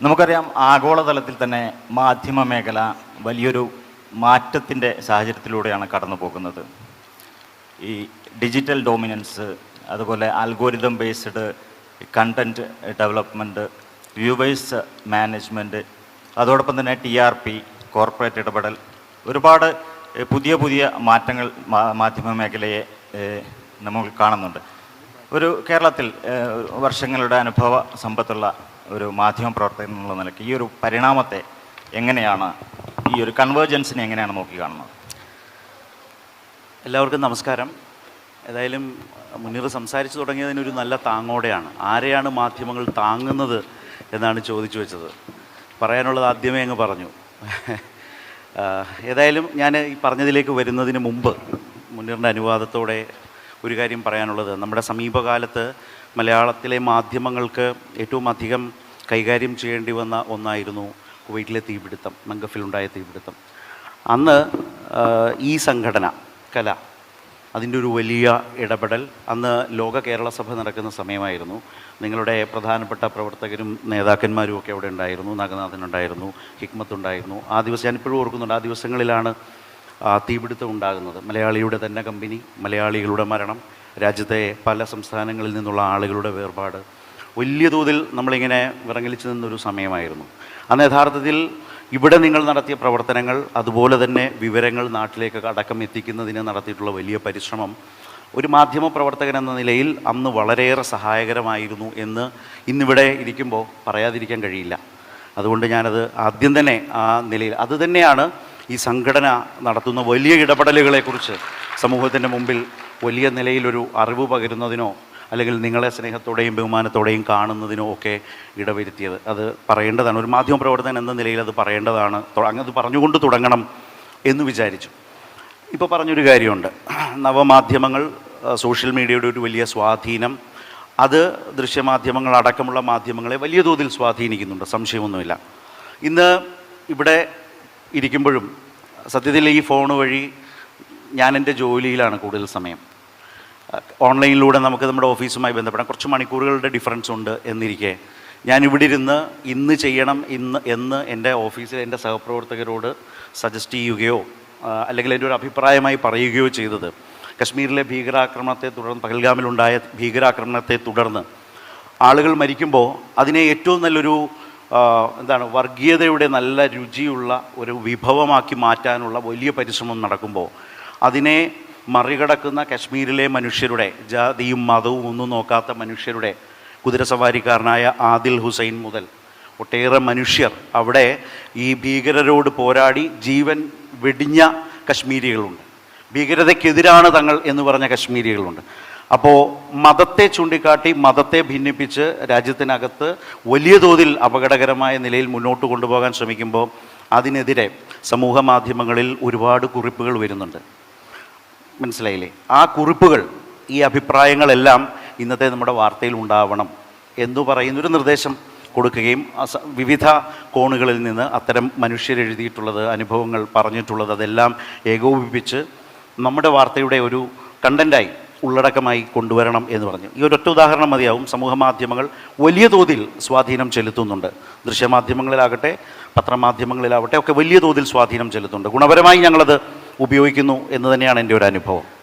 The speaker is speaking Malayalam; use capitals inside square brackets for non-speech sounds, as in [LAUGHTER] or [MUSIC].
നമുക്കറിയാം ആഗോളതലത്തിൽ തന്നെ മാധ്യമ മേഖല വലിയൊരു മാറ്റത്തിന്റെ സാഹചര്യത്തിലൂടെയാണ് കടന്നു പോകുന്നത്. ഈ ഡിജിറ്റൽ ഡോമിനൻസ് അതുപോലെ algorithm based content development viewers management അതോടൊപ്പം തന്നെ ടി ആർ പി കോർപ്പറേറ്റ് ഇടപെടൽ ഒരുപാട് പുതിയ പുതിയ മാറ്റങ്ങൾ മാധ്യമ മേഖലയെ നമ്മൾ കാണുന്നുണ്ട്. ഒരു കേരളത്തിൽ വർഷങ്ങളുടെ അനുഭവ സമ്പത്തുള്ള ഒരു മാധ്യമ പ്രവർത്തകൻ എന്നുള്ള നിലയ്ക്ക് ഈ ഒരു പരിണാമത്തെ എങ്ങനെയാണ് ഈ ഒരു കൺവേർജൻസിനെ എങ്ങനെയാണ് നോക്കി കാണുന്നത്? എല്ലാവർക്കും നമസ്കാരം. ഏതായാലും മുനീർ സംസാരിച്ചു തുടങ്ങിയതിനൊരു നല്ല താങ്ങോടെയാണ്. ആരെയാണ് മാധ്യമങ്ങൾ താങ്ങുന്നത് എന്നാണ് ചോദിച്ചു വെച്ചത്. പറയാനുള്ളത് ആദ്യമേ അങ്ങ് പറഞ്ഞു. [LAUGHS] ഏതായാലും ഞാൻ ഈ പറഞ്ഞതിലേക്ക് വരുന്നതിന് മുമ്പ് മുനീറിന്റെ അനുവാദത്തോടെ ഒരു കാര്യം പറയാനുള്ളത്. നമ്മുടെ സമീപകാലത്ത് മലയാളത്തിലെ മാധ്യമങ്ങൾക്ക് ഏറ്റവും അധികം കൈകാര്യം ചെയ്യേണ്ടി വന്ന ഒന്നായിരുന്നു കുവൈറ്റിലെ തീപിടുത്തം മംഗഫിലുണ്ടായ തീപിടുത്തം. അന്ന് ഈ സംഘടന കല അതിന്റെ ഒരു വലിയ ഇടപെടൽ അന്ന് ലോക കേരള സഭ നടക്കുന്ന സമയമായിരുന്നു. നിങ്ങളുടെ പ്രധാനപ്പെട്ട പ്രവർത്തകരും നേതാക്കന്മാരും ഒക്കെ അവിടെ ഉണ്ടായിരുന്നു. നാഗനാഥൻ ഉണ്ടായിരുന്നു ഹിക്മത്ത് ഉണ്ടായിരുന്നു. ആ ദിവസം ഞാനിപ്പോഴും ഓർക്കുന്നുണ്ട് ആ ദിവസങ്ങളിലാണ് തീപിടുത്തം ഉണ്ടാകുന്നത്. മലയാളിയുടെ തന്നെ കമ്പനി മലയാളികളുടെ മരണം രാജ്യത്തെ പല സംസ്ഥാനങ്ങളിൽ നിന്നുള്ള ആളുകളുടെ വേർപാട്. വലിയ തോതിൽ നമ്മളിങ്ങനെ വിറങ്ങലിച്ചു നിന്നൊരു സമയമായിരുന്നു. അന്ന് യഥാർത്ഥത്തിൽ ഇവിടെ നിങ്ങൾ നടത്തിയ പ്രവർത്തനങ്ങൾ അതുപോലെ തന്നെ വിവരങ്ങൾ നാട്ടിലേക്ക് അടക്കം എത്തിക്കുന്നതിന് നടത്തിയിട്ടുള്ള വലിയ പരിശ്രമം ഒരു മാധ്യമ പ്രവർത്തകൻ എന്ന നിലയിൽ അന്ന് വളരെയേറെ സഹായകരമായിരുന്നു എന്ന് ഇന്നിവിടെ ഇരിക്കുമ്പോൾ പറയാതിരിക്കാൻ കഴിയില്ല. അതുകൊണ്ട് ഞാനത് ആദ്യം തന്നെ ആ നിലയിൽ അതുതന്നെയാണ് ഈ സംഘടന നടത്തുന്ന വലിയ ഇടപെടലുകളെക്കുറിച്ച് സമൂഹത്തിന്റെ മുമ്പിൽ വലിയ നിലയിലൊരു അറിവ് പകരുന്നതിനോ അല്ലെങ്കിൽ നിങ്ങളെ സ്നേഹത്തോടെയും ബഹുമാനത്തോടെയും കാണുന്നതിനോ ഒക്കെ ഇടവരുത്തിയത്. അത് പറയേണ്ടതാണ്. ഒരു മാധ്യമ പ്രവർത്തകൻ എന്ന നിലയിൽ അത് പറയേണ്ടതാണ്. അങ്ങനെ പറഞ്ഞുകൊണ്ട് തുടങ്ങണം എന്ന് വിചാരിച്ചു. ഇപ്പോൾ പറഞ്ഞൊരു കാര്യമുണ്ട്. നവമാധ്യമങ്ങൾ സോഷ്യൽ മീഡിയയുടെ ഒരു വലിയ സ്വാധീനം. അത് ദൃശ്യമാധ്യമങ്ങൾ അടക്കമുള്ള മാധ്യമങ്ങളെ വലിയ തോതിൽ സ്വാധീനിക്കുന്നുണ്ട്. സംശയമൊന്നുമില്ല. ഇന്ന് ഇവിടെ ഇരിക്കുമ്പോഴും സത്യത്തിൽ ഈ ഫോൺ വഴി ഞാൻ എന്റെ ജോലിയിലാണ് കൂടുതൽ സമയം. ഓൺലൈനിലൂടെ നമുക്ക് നമ്മുടെ ഓഫീസുമായി ബന്ധപ്പെടാൻ കുറച്ച് മണിക്കൂറുകളുടെ ഡിഫറൻസ് ഉണ്ട് എന്നിരിക്കെ. ഞാൻ ഇവിടെ ഇരുന്ന് ഇന്ന് ചെയ്യണം ഇന്ന് എന്ന് എന്റെ ഓഫീസിലെ എന്റെ സഹപ്രവർത്തകരോട് സജസ്റ്റ് ചെയ്യുകയോ അല്ലെങ്കിൽ എന്റെ ഒരു അഭിപ്രായമായി പറയുകയോ ചെയ്തത്. കശ്മീരിലെ ഭീകരാക്രമണത്തെ തുടർന്ന് പഹൽഗാമിലുണ്ടായ ഭീകരാക്രമണത്തെ തുടർന്ന് ആളുകൾ മരിക്കുമ്പോൾ അതിനെ ഏറ്റവും നല്ലൊരു എന്താണ് വർഗീയതയുടെ നല്ല രുചിയുള്ള ഒരു വിഭവമാക്കി മാറ്റാനുള്ള വലിയ പരിശ്രമം നടക്കുമ്പോൾ അതിനെ മറികടക്കുന്ന കശ്മീരിലെ മനുഷ്യരുടെ ജാതിയും മതവും ഒന്നും നോക്കാത്ത മനുഷ്യരുടെ കുതിരസവാരിക്കാരനായ ആദിൽ ഹുസൈൻ മുതൽ ഒട്ടേറെ മനുഷ്യർ അവിടെ ഈ ഭീകരരോട് പോരാടി ജീവൻ വെടിഞ്ഞ കശ്മീരികളുണ്ട്. ഭീകരതയ്ക്കെതിരാണ് തങ്ങൾ എന്ന് പറഞ്ഞ കശ്മീരികളുണ്ട്. അപ്പോൾ മതത്തെ ചൂണ്ടിക്കാട്ടി മതത്തെ ഭിന്നിപ്പിച്ച് രാജ്യത്തിനകത്ത് വലിയ തോതിൽ അപകടകരമായ നിലയിൽ മുന്നോട്ട് കൊണ്ടുപോകാൻ ശ്രമിക്കുമ്പോൾ അതിനെതിരെ സമൂഹ മാധ്യമങ്ങളിൽ ഒരുപാട് കുറിപ്പുകൾ വരുന്നുണ്ട്. മനസ്സിലായില്ലേ? ആ കുറിപ്പുകൾ ഈ അഭിപ്രായങ്ങളെല്ലാം ഇന്നത്തെ നമ്മുടെ വാർത്തയിൽ ഉണ്ടാവണം എന്ന് പറയുന്നൊരു നിർദ്ദേശം കൊടുക്കുകയും വിവിധ കോണുകളിൽ നിന്ന് അത്തരം മനുഷ്യരെഴുതിയിട്ടുള്ളത് അനുഭവങ്ങൾ പറഞ്ഞിട്ടുള്ളത് അതെല്ലാം ഏകോപിപ്പിച്ച് നമ്മുടെ വാർത്തയുടെ ഒരു കണ്ടന്റായി ഉള്ളടക്കമായി കൊണ്ടുവരണം എന്ന് പറഞ്ഞു. ഈ ഒരൊറ്റ ഉദാഹരണം മതിയാവും. സമൂഹ മാധ്യമങ്ങൾ വലിയ തോതിൽ സ്വാധീനം ചെലുത്തുന്നുണ്ട്. ദൃശ്യമാധ്യമങ്ങളിലാകട്ടെ പത്രമാധ്യമങ്ങളിലാവട്ടെ ഒക്കെ വലിയ തോതിൽ സ്വാധീനം ചെലുത്തുന്നുണ്ട്. ഗുണപരമായി ഞങ്ങളത് ഉപയോഗിക്കുന്നു എന്ന് തന്നെയാണ് എന്റെ ഒരു അനുഭവം.